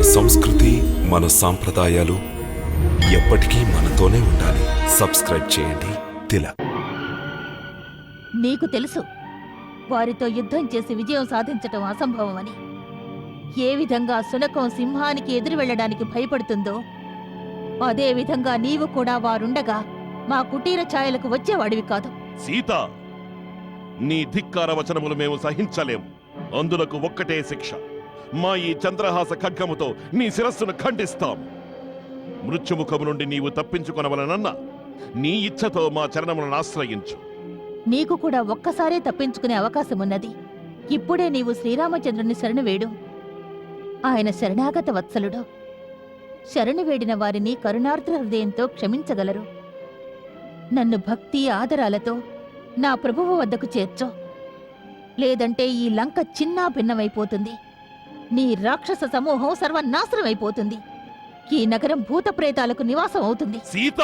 మన సంస్కృతి మన సాంప్రదాయాలు ఎప్పటికీ మనతోనే ఉండాలి. సబ్స్క్రైబ్ చేయండి. తిలక్ నీకు తెలుసు వారితో యుద్ధం చేసి విజయం సాధించటం అసంభవమని. ఏ విధంగా సునకం సింహానికి ఎదురు వెళ్ళడానికి భయపడుతుందో అదే విధంగా నీవు కూడా వారుండగా మా కుటీర ఛాయలకు వచ్చేవాడివి కాదు. సీత నీ ధిక్కార వచనములు మేము సహించలేము. అందులకు ఒక్కటే శిక్ష. మా ఈ చంద్రహాస ఖడ్గముతో నీ శిరస్సును ఖండిస్తాం. మృత్యుముఖము నుండి నీవు తప్పించుకొనవలనన్న నీ ఇచ్ఛతో మా చరణములను ఆశ్రయించు. నీకు కూడా ఒక్కసారే తప్పించుకునే అవకాశమున్నది. ఇప్పుడే నీవు శ్రీరామచంద్రుని శరణు వేడు. ఆయన శరణాగత వత్సలుడు. శరణు వేడిన వారిని కరుణార్ద్ర హృదయంతో క్షమించగలరు. నన్ను భక్తి ఆదరాలతో నా ప్రభువు వద్దకు చేర్చో. లేదంటే ఈ లంక చిన్నా భిన్నమైపోతుంది నీ రాక్షస సమూహం సర్వనాశనమైపోతుంది. ఈ నగరం భూతప్రేతాలకు నివాసం అవుతుంది. సీత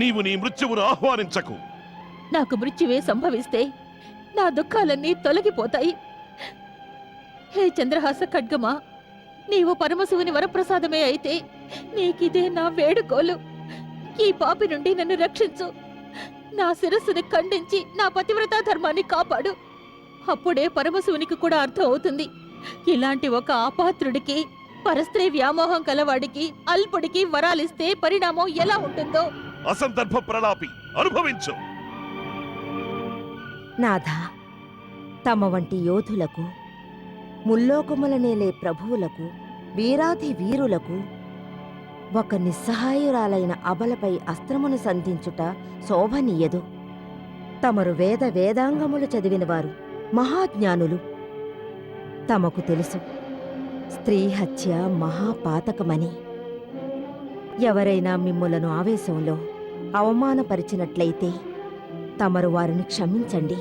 నీవు నీ మృత్యువును ఆహ్వానించకు. నాకు మృత్యువే సంభవిస్తే నా దుఃఖాలన్నీ తొలగిపోతాయి. హే చంద్రహాస ఖడ్గమా నీవు పరమశివుని వరప్రసాదమే అయితే నీకిదే నా వేడుకోలు. ఈ పాపి నుండి నన్ను రక్షించు. నా శిరస్సుని ఖండించి నా పతివ్రతా ధర్మాన్ని కాపాడు. అప్పుడే పరమశివునికి కూడా అర్థం అవుతుంది. ఇలాంటి ఒక ఆపాత్రుడికి పరస్త్రీ వ్యామోహం కలవాడికి అల్పుడికి వరాలిస్తే పరిణామం ఎలా ఉంటుందో? అసందర్భ ప్రలాపి అనుభవించు. నాథ తమ వంటి యోధులకు ముల్లోకముల నేలే ప్రభువులకు వీరాధి వీరులకు ఒక నిస్సహాయురాలైన అబలపై అస్త్రమును సంధించుట శోభనీయదు. తమరు వేద వేదాంగములు చదివినవారు మహాజ్ఞానులు. తమకు తెలుసు. స్త్రీ హత్య మహాపాతకమని. ఎవరైనా మిమ్ములను ఆవేశంలో అవమానపరిచినట్లయితే తమరు వారిని క్షమించండి.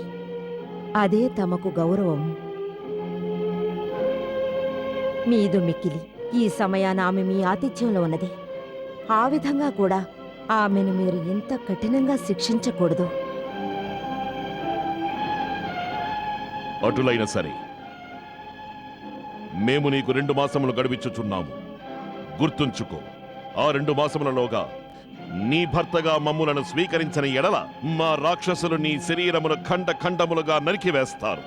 అదే తమకు గౌరవం. మీదు మిక్కిలి ఈ సమయాన ఆమె మీ ఆతిథ్యంలో ఉన్నది. ఆ విధంగా కూడా ఆమెను మీరు ఇంత కఠినంగా శిక్షించకూడదు. అటులైన సరే మేము నీకు రెండు మాసములు గడిపించుచున్నాము. గుర్తుంచుకో ఆ రెండు మాసములలోగా నీ భర్తగా మమ్ములను స్వీకరించని ఎడల మా రాక్షసులు నీ శరీరమును ఖండ ఖండములుగా నరికివేస్తారు.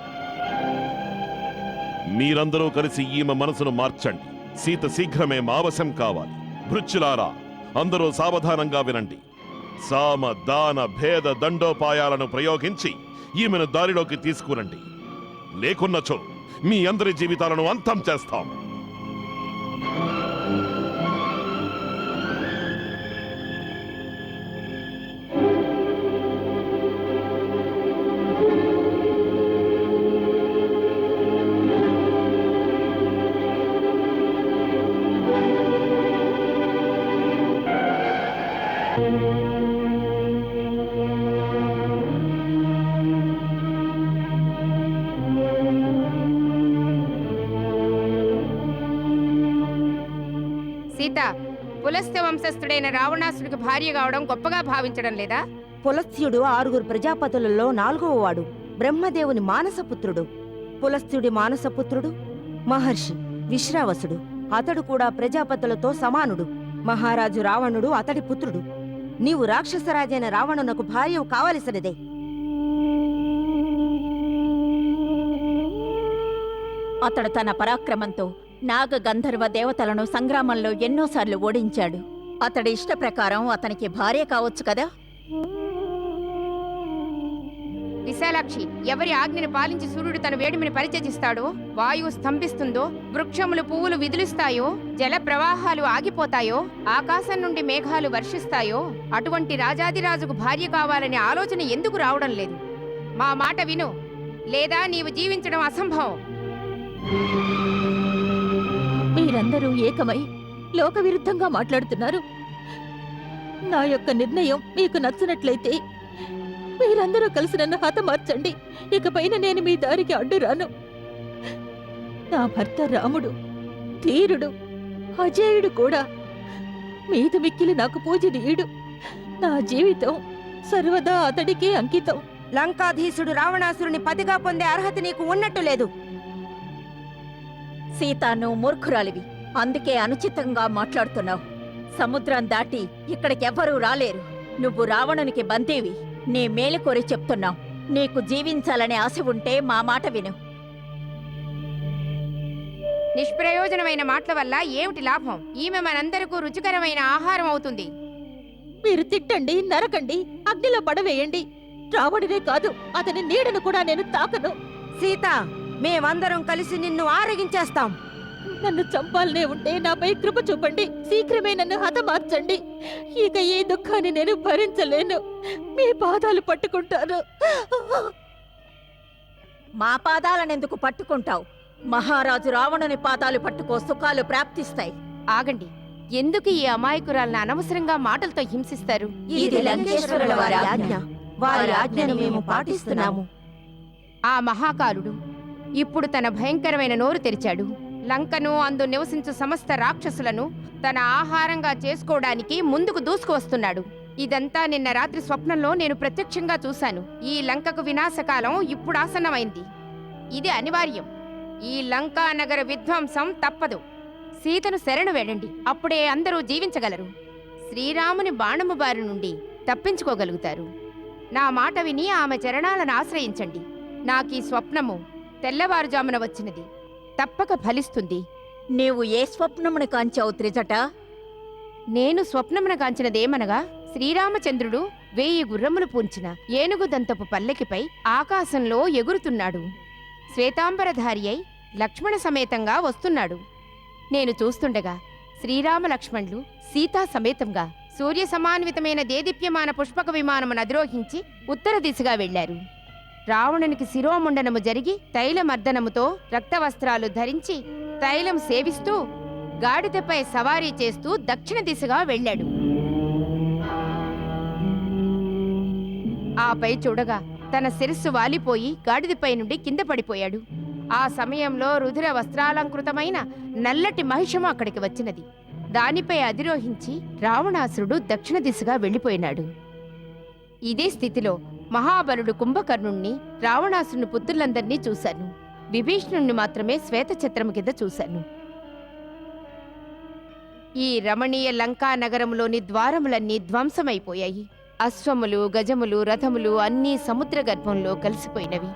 మీరందరూ కలిసి ఈమె మనసును మార్చండి. సీత శీఘ్రమే మావశం కావాలి. భృత్యులారా అందరూ సావధానంగా వినండి. సామ దాన భేద దండోపాయాలను ప్రయోగించి ఈమెను దారిలోకి తీసుకురండి. లేకున్నచో మీ అందరి జీవితాలను అంతం చేస్తాం. సీత పులస్త్య వంశస్థుడైన రావణాసుడికి భార్య కావడం గొప్పగా భావించడం లేదా? పులస్త్యుడు ఆరుగురు ప్రజాపతులలో నాలుగవవాడు బ్రహ్మదేవుని మానసపుత్రుడు. పులస్త్యుడి మానసపుత్రుడు మహర్షి విశ్రావసుడు. అతడు కూడా ప్రజాపతులతో సమానుడు. మహారాజు రావణుడు అతడి పుత్రుడు. నీవు రాక్షసరాజైన రావణునకు భార్య కావలసినదే. అతడు తన పరాక్రమంతో నాగ గంధర్వ దేవతలను సంగ్రామంలో ఎన్నోసార్లు ఓడించాడు. అతడి ఇష్ట ప్రకారం అతనికి భార్య కావచ్చు కదా? విశాలాక్షి ఎవరి ఆజ్ఞను పాలించి సూర్యుడు తన వేడిమిని పరిచయిస్తాడో వాయువు స్తంభిస్తుందో వృక్షములు పువ్వులు విదిలిస్తాయో జల ప్రవాహాలు ఆగిపోతాయో ఆకాశం నుండి మేఘాలు వర్షిస్తాయో అటువంటి రాజాదిరాజుకు భార్య కావాలనే ఆలోచన ఎందుకు రావడం లేదు? మా మాట విను. లేదా నీవు జీవించడం అసంభవం. మీరందరూ ఏకమై లోకవిరుద్ధంగా మాట్లాడుతున్నారు. నా యొక్క నిర్ణయం మీకు నచ్చినట్లయితే మీరందరూ కలిసి నన్ను హతమార్చండి. ఇకపైన నేను మీ దారికి అడ్డురాను. నా భర్త రాముడు ధీరుడు అజేయుడు కూడా మీద మిక్కిలి నాకు పూజనీయుడు. నా జీవితం సర్వదా అతడికే అంకితం. లంకాధీశుడు రావణాసురుని పతిగా పొందే అర్హత నీకు ఉన్నట్టు లేదు. సీత నువ్వు మూర్ఖురాలివి. అందుకే అనుచితంగా మాట్లాడుతున్నావు. సముద్రం దాటి ఇక్కడికెవ్వరూ రాలేరు. నువ్వు రావణునికి బందీవి నీ మేలు కోరి చెప్తున్నావు. నీకు జీవించాలనే ఆశ ఉంటే మా మాట విను. నిష్ప్రయోజనమైన మాటల వల్ల ఏమిటి లాభం? ఈమె మనందరకు రుచికరమైన ఆహారం అవుతుంది. మీరు తిట్టండి నరకండి అగ్నిలో పడవేయండి. రావణుడే కాదు అతని నీడను కూడా నేను తాకను. సీత మేమందరం కలిసి నిన్ను ఆరగించేస్తాం. నన్ను చంపాలనే ఉంటే నాపై కృప చూపండి. శీఘ్రమే నన్ను హతమార్చండి. ఇక ఈ దుఃఖాన్ని నేను భరించలేను. మీ పాదాలు పట్టుకుంటాను మా పాదాలనెందుకు పట్టుకుంటావు? మహారాజు రావణుని పాదాలు పట్టుకో సుఖాలు ప్రాప్తిస్తాయి. ఆగండి. ఎందుకు ఈ అమాయకురాలను అనవసరంగా మాటలతో హింసిస్తారు? ఇది లంకేశ్వరుల వారి ఆజ్ఞ. వారి ఆజ్ఞను మేము పాటిస్తున్నాము. ఆ మహాకాలుడు ఇప్పుడు తన భయంకరమైన నోరు తెరిచాడు. లంకను అందు నివసించు సమస్త రాక్షసులను తన ఆహారంగా చేసుకోవడానికి ముందుకు దూసుకువస్తున్నాడు. ఇదంతా నిన్న రాత్రి స్వప్నంలో నేను ప్రత్యక్షంగా చూశాను. ఈ లంకకు వినాశకాలం ఇప్పుడు ఆసన్నమైంది. ఇది అనివార్యం. ఈ లంకా నగర విధ్వంసం తప్పదు. సీతను శరణు వేడండి. అప్పుడే అందరూ జీవించగలరు. శ్రీరాముని బాణము బారి నుండి తప్పించుకోగలుగుతారు. నా మాట విని ఆమె చరణాలను ఆశ్రయించండి. నాకీ స్వప్నము తెల్లవారుజామున వచ్చినది. తప్పక ఫలిస్తుంది. నీవు ఏ స్వప్నమును కాంచావు త్రిజట? నేను స్వప్నమున కాంచినదేమనగా శ్రీరామచంద్రుడు వేయి గుర్రములు పూంచిన ఏనుగు దంతపు పల్లెకిపై ఆకాశంలో ఎగురుతున్నాడు. శ్వేతాంబరధారి అయి లక్ష్మణ సమేతంగా వస్తున్నాడు. నేను చూస్తుండగా శ్రీరామ లక్ష్మణులు సీతా సమేతంగా సూర్య సమాన్వితమైన దేదీప్యమాన పుష్పక విమానమును అధిరోహించి ఉత్తర దిశగా వెళ్ళారు రావణునికి శిరోముండనము జరిగి తైలమర్దనముతో రక్తవస్త్రాలు ధరించి తైలం సేవిస్తూ గాడిదపై సవారీ చేస్తూ దక్షిణ దిశగా వెళ్ళాడు. ఆపై చూడగా తన శిరస్సు వాలిపోయి గాడిదపై నుండి కింద పడిపోయాడు. ఆ సమయంలో రుధిర వస్త్రాలంకృతమైన నల్లటి మహిషము అక్కడికి వచ్చినది. దానిపై అధిరోహించి రావణాసురుడు దక్షిణ దిశగా వెళ్ళిపోయినాడు. ఇదే స్థితిలో మహాబలుడు కుంభకర్ణుణ్ణి రావణాసురుని పుత్రులందరినీ చూశాను. విభీషణుణ్ణి మాత్రమే శ్వేత చిత్రము కింద చూశాను. ఈ రమణీయ లంకా నగరములోని ద్వారములన్నీ ధ్వంసమైపోయాయి. అశ్వములు గజములు రథములు అన్నీ సముద్ర గర్భంలో కలిసిపోయినవి.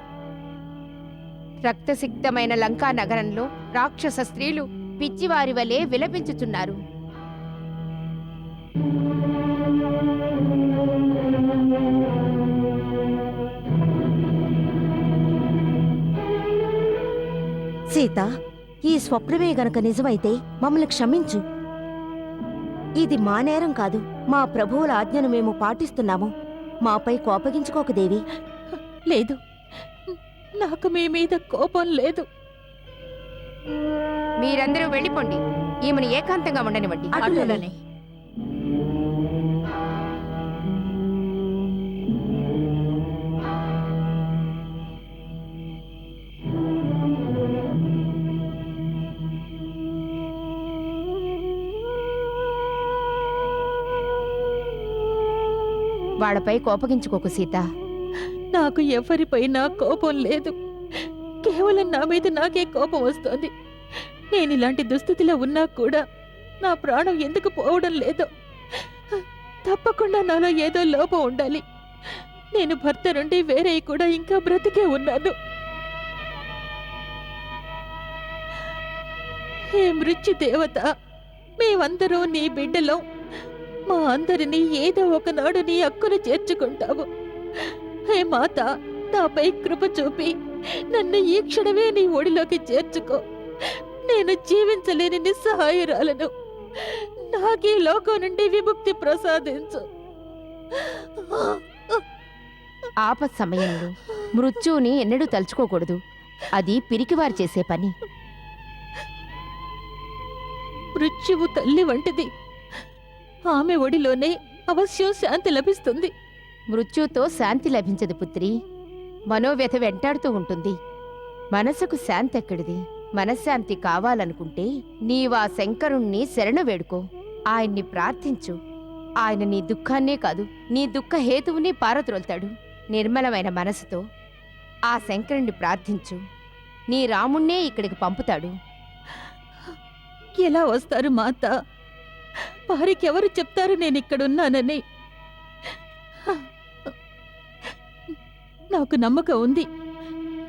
రక్తసిక్తమైన లంకా నగరంలో రాక్షస స్త్రీలు పిచ్చివారి వలె విలపించుచున్నారు. సీత ఈ స్వప్నమే గనక నిజమైతే మమ్మల్ని క్షమించు. ఇది మా నేరం కాదు మా ప్రభువుల ఆజ్ఞను మేము పాటిస్తున్నాము. మాపై కోపగించుకోకు దేవి. లేదు. నాకు మీ మీద కోపం లేదు. మీరందరూ వెళ్ళిపోండి. ఈమెను ఏకాంతంగా ఉండనివ్వండి. అటులనే. వాళ్ళపై కోపగించుకోకు సీత. నాకు ఎవరిపైనా కోపం లేదు. కేవలం నా మీద నాకే కోపం వస్తోంది. నేను ఇలాంటి దుస్థితిలో ఉన్నా కూడా నా ప్రాణం ఎందుకు పోవడం లేదో తప్పకుండా నాలో ఏదో లోపం ఉండాలి. నేను భర్త నుండి వేరే కూడా ఇంకా బ్రతికే ఉన్నాను. హే మృత్యు దేవత మేమందరూ నీ బిడ్డలో. మా అందరినీ ఏదో ఒకనాడు నీ హక్కును చేర్చుకుంటావు. హే మాత నాపై కృప చూపి నన్ను ఈ క్షణమే నీ ఒడిలోకి చేర్చుకో. నేను జీవించలేని నిస్సహాయురాలను. నాకీ లోకం నుండి విముక్తి ప్రసాదించు. ఆపత్ సమయంలో మృత్యువుని ఎన్నడూ తలుచుకోకూడదు. అది పిరికివారు చేసే పని. మృత్యువు తల్లి వంటిది. ఆమె ఒడిలోనే అవశ్యం శాంతి లభిస్తుంది. మృత్యుతో శాంతి లభించదు పుత్రి. మనోవ్యథ వెంటాడుతూ ఉంటుంది. మనసుకు శాంతి ఎక్కడిది మనశ్శాంతి కావాలనుకుంటే నీవా శంకరుణ్ణి శరణ వేడుకో. ఆయన్ని ప్రార్థించు. ఆయన నీ దుఃఖాన్నే కాదు నీ దుఃఖ హేతువుని పారద్రోల్తాడు. నిర్మలమైన మనసుతో ఆ శంకరుణ్ణి ప్రార్థించు. నీ రాముణ్ణే ఇక్కడికి పంపుతాడు. ఎలా వస్తారు మాత? వారికి ఎవరు చెప్తారు నేను ఇక్కడున్నానని నాకు నమ్మకం ఉంది.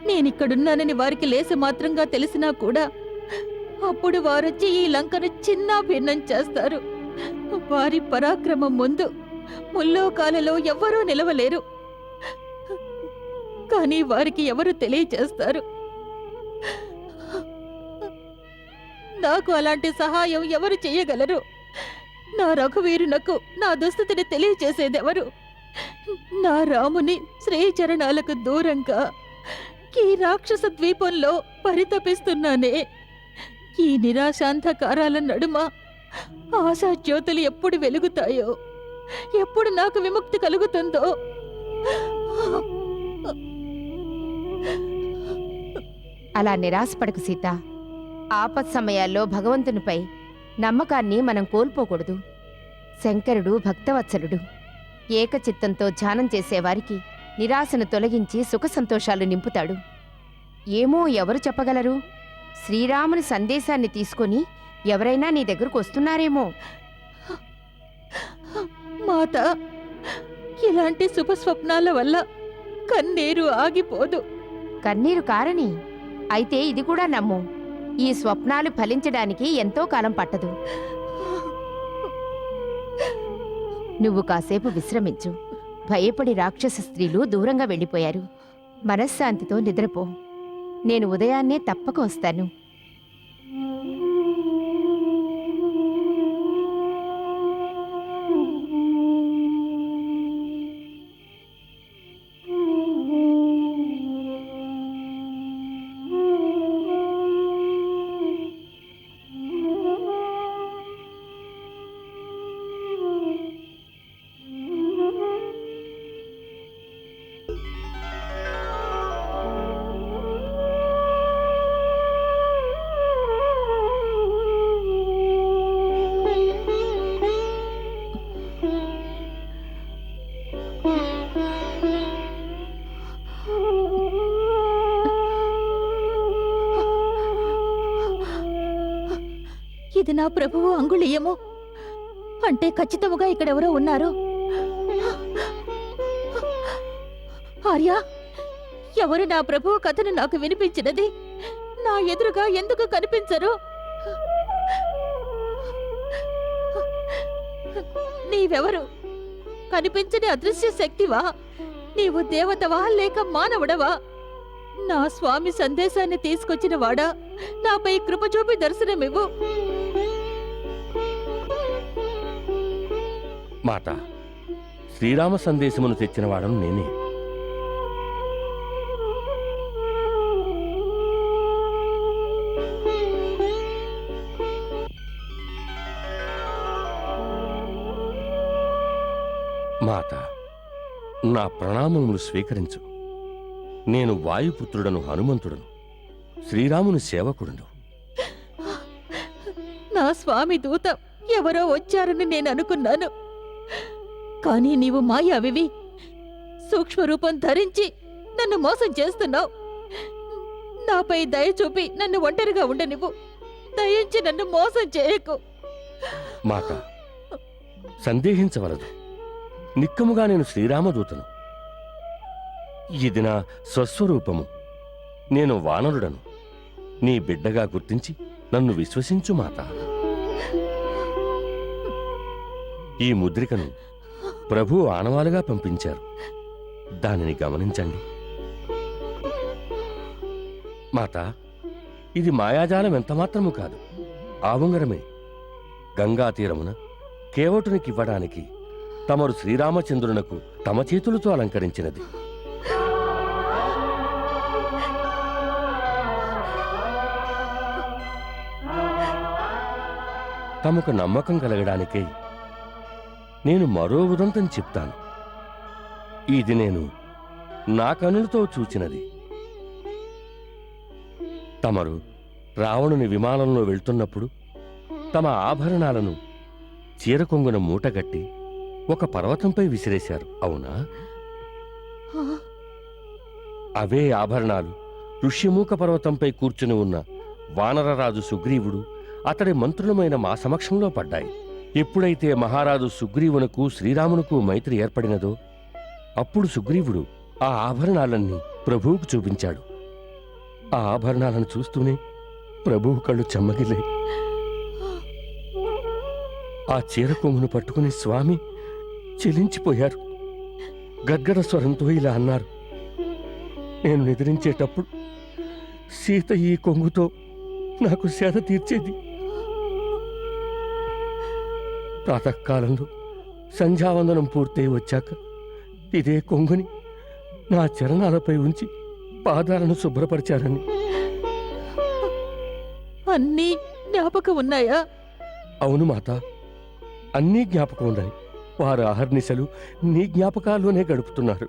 నేను ఇక్కడున్నానని వారికి లేసి మాత్రంగా తెలిసినా కూడా అప్పుడు వారొచ్చి ఈ లంకను చిన్న భిన్నం చేస్తారు. వారి పరాక్రమం ముందు ముల్లోకాలలో ఎవ్వరూ నిలవలేరు. కానీ వారికి ఎవరు తెలియచేస్తారు నాకు అలాంటి సహాయం ఎవరు చేయగలరు? నా రఘువీరునకు నా దుస్థితిని తెలియచేసేదెవరు నా రాముని శ్రీచరణాలకు దూరంగా ఈ రాక్షస ద్వీపంలో పరితపిస్తున్నానే. ఈ నిరాశాంధకారాల నడుమ ఆశాజ్యోతులు ఎప్పుడు వెలుగుతాయో? ఎప్పుడు నాకు విముక్తి కలుగుతుందో? అలా నిరాశపడకు సీత. ఆపత్ సమయాల్లో భగవంతునిపై నమ్మకాన్ని మనం కోల్పోకూడదు. శంకరుడు భక్తవత్సలుడు. ఏకచిత్తంతో ధ్యానం చేసేవారికి నిరాశను తొలగించి సుఖ సంతోషాలు నింపుతాడు. ఏమో ఎవరు చెప్పగలరు? శ్రీరాముని సందేశాన్ని తీసుకొని ఎవరైనా నీ దగ్గరకు వస్తున్నారేమో. మాత ఇలాంటి శుభ స్వప్నాల వల్ల కన్నీరు ఆగిపోదు. కన్నీరు కారని? అయితే ఇది కూడా నమ్ము. ఈ స్వప్నాలు ఫలించడానికి ఎంతో కాలం పట్టదు. నువ్వు కాసేపు విశ్రమించు. భయపడి రాక్షస స్త్రీలు దూరంగా వెళ్ళిపోయారు. మనశ్శాంతితో నిద్రపో. నేను ఉదయాన్నే తప్పక వస్తాను. ఇది నా ప్రభువు అంగుళీయము. అంటే ఖచ్చితముగా ఇక్కడెవరో ఉన్నారు. ఆర్య ఎవరు నా ప్రభువు కథను నాకు వినిపించినది? నా ఎదురుగా ఎందుకు కనిపించరు? నీవెవరు? కనిపించని అదృశ్య శక్తివా? నీవు దేవతవా లేక మానవుడవా? నా స్వామి సందేశాన్ని తీసుకొచ్చిన వాడా? నాపై కృప చూపి దర్శనమివ్వు. మాత శ్రీరామ సందేశమును తెచ్చినవాడను నేనే. మాత నా ప్రణామములు స్వీకరించు. నేను వాయుపుత్రుడను హనుమంతుడను. శ్రీరాముని సేవకుడును. నా స్వామి దూత ఎవరో వచ్చారని నేను అనుకున్నాను. కానీ నీవు మాయావివి. సూక్ష్మరూపం ధరించి నన్ను మోసం చేస్తున్నావు. నాపై దయ చూపి నన్ను ఒంటరిగా ఉండనివ్వు. దయించి నన్ను మోసం చేయకు. మాత సందేహించవలదు. నిక్కముగా నేను శ్రీరామదూతను. ఇది నా స్వస్వరూపము. నేను వానరుడను. నీ బిడ్డగా గుర్తించి నన్ను విశ్వసించు మాత. ఈ ముద్రికను ప్రభు ఆనవాలుగా పంపించారు. దానిని గమనించండి. మాత ఇది మాయాజాలం ఎంతమాత్రము కాదు. ఆవుంగరమే. గంగా తీరమున కేవటునికివ్వడానికి తమరు శ్రీరామచంద్రునకు తమ చేతులతో అలంకరించినది. తమకు నమ్మకం కలగడానికై నేను మరో ఉదంతం చెప్తాను. ఇది నేను నా కనులతో చూచినది. తమరు రావణుని విమానంలో వెళ్తున్నప్పుడు తమ ఆభరణాలను చీరకొంగున మూటగట్టి ఒక పర్వతంపై విసిరేశారు అవునా? అవే ఆభరణాలు ఋష్యమూక పర్వతంపై కూర్చుని ఉన్న వానరరాజు సుగ్రీవుడు అతడి మంత్రులమైన మా సమక్షంలో పడ్డాయి. ఎప్పుడైతే మహారాజు సుగ్రీవునకు శ్రీరామునకు మైత్రి ఏర్పడినదో అప్పుడు సుగ్రీవుడు ఆ ఆభరణాలన్నీ ప్రభువుకు చూపించాడు. ఆ ఆభరణాలను చూస్తూనే ప్రభువు కళ్ళు చెమ్మగిలే ఆ చీర కొంగును పట్టుకుని స్వామి చెలించిపోయారు. గద్గడ స్వరంతో ఇలా అన్నారు నేను నిద్రించేటప్పుడు సీత ఈ కొంగుతో నాకు సేద తీర్చేది ప్రాతకాలంలో సంధ్యావందనం పూర్తయి వచ్చాక ఇదే కొంగుని నా చరణాలపై ఉంచి పాదాలను శుభ్రపరిచారని. అన్నీ జ్ఞాపకం ఉన్నాయా? అవును మాత అన్నీ జ్ఞాపకం ఉన్నాయి. వారు అహర్నిశలు నీ జ్ఞాపకాల్లోనే గడుపుతున్నారు.